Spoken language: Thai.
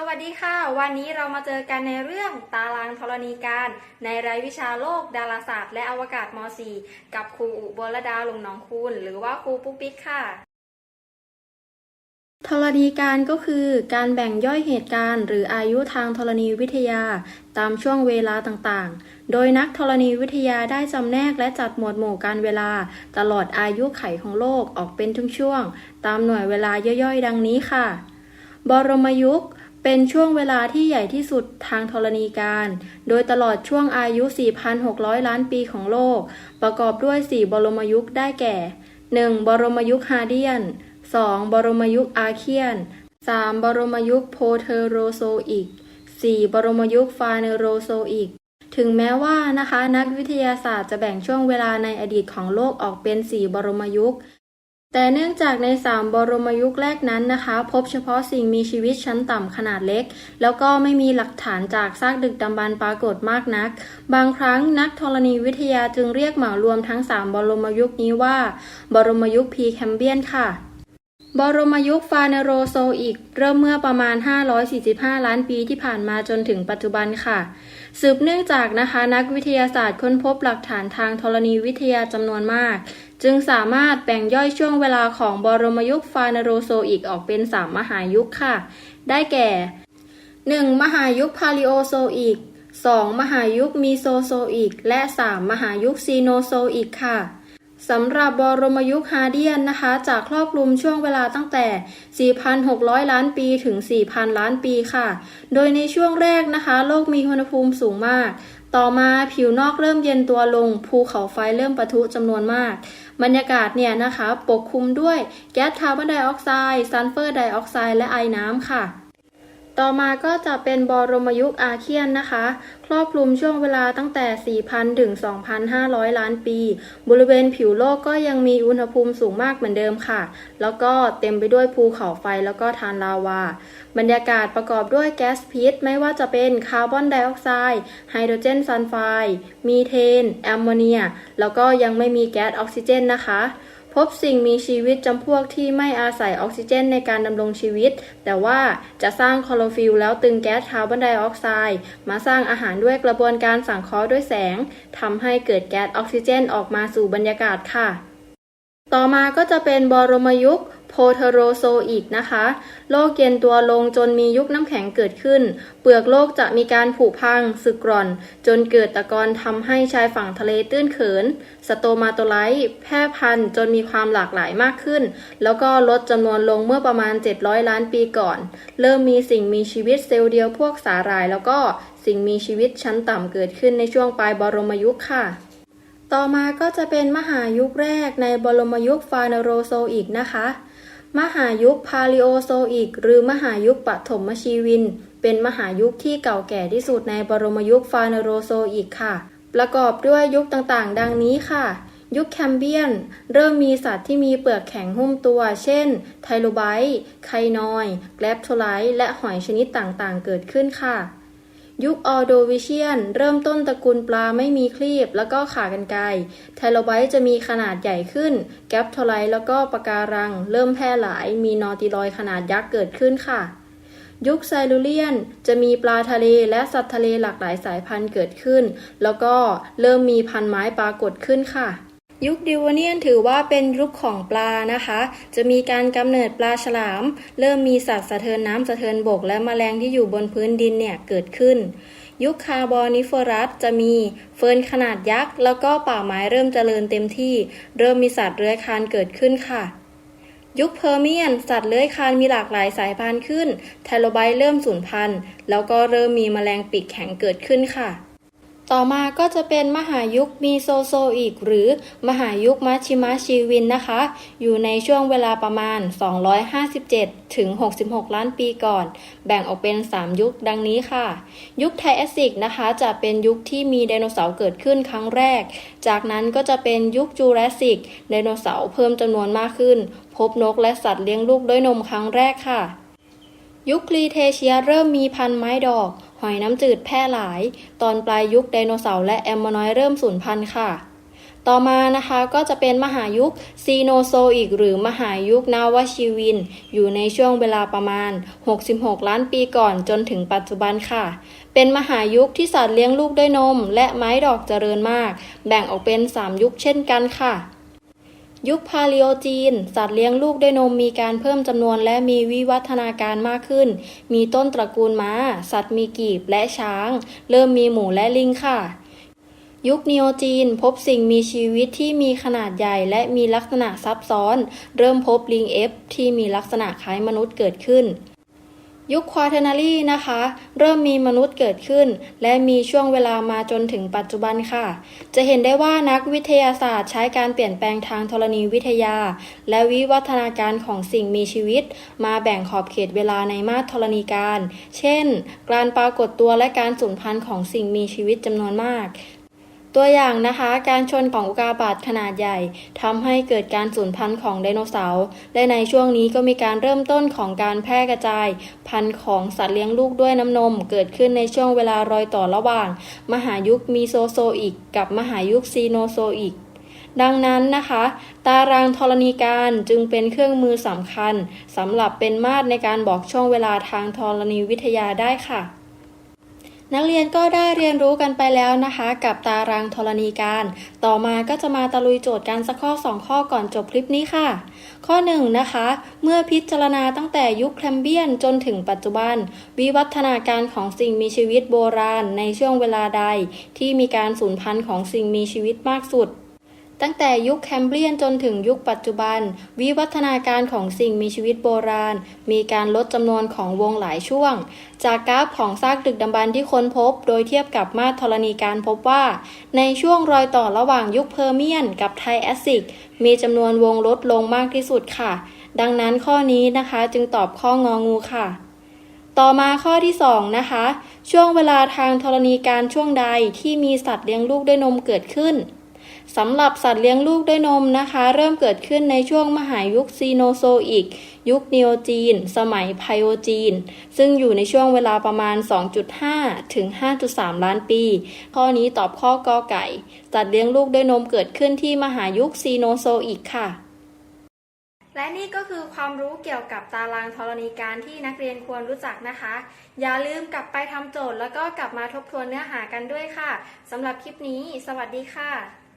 สวัสดีค่ะ วันนี้เรามาเจอกันในเรื่องตารางธรณีการ ในรายวิชาโลก ดาราศาสตร์ และอวกาศม .4 กับครูอุบลดาหลงหนองคูณหรือว่าครูปุ๊กปิ๊กค่ะ ธรณีการก็คือการแบ่งย่อยเหตุการณ์ หรืออายุทางธรณีวิทยา ตามช่วงเวลาต่างๆ โดยนักธรณีวิทยาได้จำแนกและจัดหมวดหมู่การเวลา ตลอดอายุไขของโลกออกเป็นช่วงๆตามหน่วยเวลาย่อยๆ ดังนี้ค่ะ บรมยุค เป็นช่วงเวลาที่ใหญ่ที่สุดทางธรณีการ โดยตลอดช่วงอายุ 4,600 ล้านปีของโลก ประกอบด้วย 4 บรมยุคได้แก่ 1. บรมยุคฮาเดียน 2. บรมยุคอาเคียน 3. บรมยุคโพเทโรโซอิก 4. บรมยุคฟาเนโรโซอิก ถึงแม้ว่านะคะ นักวิทยาศาสตร์จะแบ่งช่วงเวลาในอดีตของโลกออกเป็น 4 บรมยุค แต่เนื่องจากใน 3 บรมยุคแรกนั้นนะคะ พบเฉพาะสิ่งมีชีวิตชั้นต่ำขนาดเล็ก แล้วก็ไม่มีหลักฐานจากซากดึกดำบรรพ์ปรากฏมากนัก บางครั้งนักธรณีวิทยาจึงเรียกเหมารวมทั้ง 3 บรมยุคนี้ว่า บรมยุคพีแคมเบียนค่ะบรมยุคฟาเนโรโซอิกเริ่มเมื่อประมาณ 545 ล้านปีที่ผ่านมาจนถึงปัจจุบันค่ะ สืบเนื่องจากนะคะ นักวิทยาศาสตร์ค้นพบหลักฐานทางธรณีวิทยาจำนวนมาก จึงสามารถแบ่งย่อยช่วงเวลาของบรมยุคฟาเนโรโซอิกออกเป็น 3 มหายุคค่ะ ได้แก่ 1. มหายุคพาลิโอโซอิก 2. มหายุคมีโซโซอิกและ 3. มหายุคซีโนโซอิกค่ะ สำหรับบรมยุคฮาเดียนนะคะ จะครอบคลุมช่วงเวลาตั้งแต่ 4,600 ล้านปีถึง 4,000 ล้านปีค่ะ โดยในช่วงแรกนะคะ โลกมีอุณหภูมิสูงมาก ต่อมาผิวนอกเริ่มเย็นตัวลง ภูเขาไฟเริ่มปะทุจำนวนมาก บรรยากาศเนี่ยนะคะ ปกคลุมด้วยแก๊สคาร์บอนไดออกไซด์ซัลเฟอร์ไดออกไซด์และไอน้ำค่ะ ต่อมาก็จะเป็นบรมยุคอาเคียนนะคะ ครอบคลุมช่วงเวลาตั้งแต่ 4,000 ถึง 2,500 ล้านปี บริเวณผิวโลกก็ยังมีอุณหภูมิสูงมากเหมือนเดิมค่ะ แล้วก็เต็มไปด้วยภูเขาไฟแล้วก็ทานลาวา บรรยากาศประกอบด้วยแก๊สพิษ ไม่ว่าจะเป็นคาร์บอนไดออกไซด์ไฮโดรเจนซัลไฟด์มีเทน แอมโมเนีย แล้วก็ยังไม่มีแก๊สออกซิเจนนะคะ พบสิ่งมีชีวิตจำพวกที่ไม่อาศัยออกซิเจนในการดำรงชีวิต แต่ว่าจะสร้างคลอโรฟิลแล้วตึงแก๊สคาร์บอนไดออกไซด์มาสร้างอาหารด้วยกระบวนการสังเคราะห์ด้วยแสงทำให้เกิดแก๊สออกซิเจนออกมาสู่บรรยากาศค่ะ ต่อมาก็จะเป็นบรมยุค โพเทโรโซอิกนะคะ โลกเย็นตัวลงจนมียุคน้ำแข็งเกิดขึ้น เปลือกโลกจะมีการผุพังสึกกร่อน จนเกิดตะกอนทำให้ชายฝั่งทะเลตื้นเขิน สโตมาโตไลต์แพร่พันธุ์จนมีความหลากหลายมากขึ้น แล้วก็ลดจำนวนลงเมื่อประมาณ 700 ล้านปีก่อน เริ่มมีสิ่งมีชีวิตเซลล์เดียวพวกสาหร่าย แล้วก็สิ่งมีชีวิตชั้นต่ำเกิดขึ้นในช่วงปลายบรมยุคค่ะต่อมาก็จะเป็นมหายุคแรกในบรมยุคฟานโรโซอิกนะคะ มหายุคพาลิโอโซอิก หรือมหายุคปฐมชีวิน เป็นมหายุคที่เก่าแก่ที่สุดในบรมยุคฟาเนโรโซอิกค่ะ ประกอบด้วยยุคต่างๆ ดังนี้ค่ะ ยุคแคมเบียน เริ่มมีสัตว์ที่มีเปลือกแข็งหุ้มตัว เช่น ไทโลไบต์ไคนอย แกลปโทไลต์และหอยชนิดต่างๆ เกิดขึ้นค่ะ ยุคออโดวิเชียน เริ่มต้นตระกูลปลาไม่มีครีบ แล้วก็ขากรรไกรไทโลไบต์จะมีขนาดใหญ่ขึ้น แกปโทไลต์แล้วก็ปะการัง เริ่มแพร่หลาย มีนอติลอยขนาดยักษ์เกิดขึ้นค่ะ ยุคไซลูเลียน จะมีปลาทะเลและสัตว์ทะเลหลากหลายสายพันธุ์เกิดขึ้น แล้วก็เริ่มมีพันไม้ปรากฏขึ้นค่ะ ยุคดิวเนียนถือว่าเป็นยุคของปลานะคะ จะมีการกำเนิดปลาฉลาม เริ่มมีสัตว์สะเทินน้ำสะเทินบก และแมลงที่อยู่บนพื้นดินเนี่ยเกิดขึ้น ยุคคาร์บอนิฟอรัสจะมีเฟิร์นขนาดยักษ์ แล้วก็ป่าไม้เริ่มเจริญเต็มที่ เริ่มมีสัตว์เลื้อยคลานเกิดขึ้นค่ะยุคเพอร์เมียน สัตว์เลื้อยคลานมีหลากหลายสายพันธุ์ขึ้น ไทโลไบต์เริ่มสูญพันธุ์ แล้วก็เริ่มมีแมลงปีกแข็งเกิดขึ้นค่ะ ต่อมาก็จะเป็นมหายุคมีโซโซอีก หรือมหายุคมัชชิมะชีวินนะคะ อยู่ในช่วงเวลาประมาณ 257 ถึง 66 ล้านปีก่อน แบ่งออกเป็น 3 ยุคดังนี้ค่ะ ยุคไทแอสซิกนะคะ จะเป็นยุคที่มีไดโนเสาร์เกิดขึ้นครั้งแรก จากนั้นก็จะเป็นยุคจูราสสิกไดโนเสาร์เพิ่มจำนวนมากขึ้น พบนกและสัตว์เลี้ยงลูกด้วยนมครั้งแรกค่ะ ยุคครีเทเชียเริ่มมีพันธุ์ไม้ดอก หอยน้ำจืดแพร่หลาย ตอนปลายยุคไดโนเสาร์และแอมโมนอยเริ่มสูญพันธุ์ค่ะ ต่อมานะคะก็จะเป็นมหายุคซีโนโซอิกหรือมหายุคนาวชิวิน อยู่ในช่วงเวลาประมาณ 66 ล้านปีก่อนจนถึงปัจจุบันค่ะ เป็นมหายุคที่สัตว์เลี้ยงลูกด้วยนม และไม้ดอกเจริญมาก แบ่งออกเป็น 3 ยุคเช่นกันค่ะ ยุคพาลิโอจีน สัตว์เลี้ยงลูกด้วยนมมีการเพิ่มจำนวนและมีวิวัฒนาการมากขึ้น มีต้นตระกูลม้า สัตว์มีกีบและช้าง เริ่มมีหมูและลิงค่ะ ยุคนีโอจีน พบสิ่งมีชีวิตที่มีขนาดใหญ่และมีลักษณะซับซ้อน เริ่มพบลิงเอฟที่มีลักษณะคล้ายมนุษย์เกิดขึ้น ยุคควาเทนารีนะคะ เริ่มมีมนุษย์เกิดขึ้น และมีช่วงเวลามาจนถึงปัจจุบันค่ะ จะเห็นได้ว่านักวิทยาศาสตร์ใช้การเปลี่ยนแปลงทางธรณีวิทยา และวิวัฒนาการของสิ่งมีชีวิต มาแบ่งขอบเขตเวลาในมาตรธรณีการ เช่น การปรากฏตัวและการสูญพันธุ์ของสิ่งมีชีวิตจำนวนมาก ตัวอย่างนะคะการชนของอุกาบาตขนาดใหญ่ทำให้เกิดการสูญพันธุ์ของไดโนเสาร์และในช่วงนี้ก็มีการเริ่มต้นของการแพร่กระจาย พันธุ์ของสัตว์เลี้ยงลูกด้วยน้ำนม เกิดขึ้นในช่วงเวลารอยต่อระหว่าง มหายุคมีโซโซอิกกับมหายุคซีโนโซอิกดังนั้นนะคะ ตารางธรณีการจึงเป็นเครื่องมือสำคัญสำหรับเป็นมาตรในการบอกช่วงเวลาทางธรณีวิทยาได้ค่ะ นักเรียนก็ได้เรียนรู้กันไปแล้วนะคะ กับตารางธรณีการ ต่อมาก็จะมาตะลุยโจทย์กันสักข้อ 2 ข้อก่อนจบคลิปนี้ค่ะ ข้อ 1 นะคะ เมื่อพิจารณาตั้งแต่ยุคแคลมเบียนจนถึงปัจจุบัน วิวัฒนาการของสิ่งมีชีวิตโบราณในช่วงเวลาใด ที่มีการสูญพันธุ์ของสิ่งมีชีวิตมากสุด ตั้งแต่ยุคแคมเบรียนจนถึงยุคปัจจุบัน วิวัฒนาการของสิ่งมีชีวิตโบราณ มีการลดจำนวนของวงหลายช่วง จากกราฟของซากดึกดำบรรพ์ที่ค้นพบ โดยเทียบกับมาตรธรณีการพบว่า ในช่วงรอยต่อระหว่างยุคเพอร์เมียน กับไทแอสซิก มีจำนวนวงลดลงมากที่สุดค่ะ ดังนั้นข้อนี้นะคะจึงตอบข้ององูค่ะต่อมาข้อที่ 2 นะคะ ช่วงเวลาทางธรณีการช่วงใดที่มีสัตว์เลี้ยงลูกด้วยนมเกิดขึ้น สำหรับสัตว์เลี้ยงลูกด้วยนมนะคะ เริ่มเกิดขึ้นในช่วงมหายุคซีโนโซอิก ยุคนีโอจีน สมัยไพโอจีน ซึ่งอยู่ในช่วงเวลาประมาณ 2.5 ถึง 5.3 ล้านปี ข้อนี้ตอบข้อกอไก่ สัตว์เลี้ยงลูกด้วยนมเกิดขึ้นที่มหายุคซีโนโซอิกค่ะ และนี่ก็คือความรู้เกี่ยวกับตารางธรณีการที่นักเรียนควรรู้จักนะคะ อย่าลืมกลับไปทำโจทย์แล้วก็กลับมาทบทวนเนื้อหากันด้วยค่ะสำหรับคลิปนี้ สวัสดีค่ะ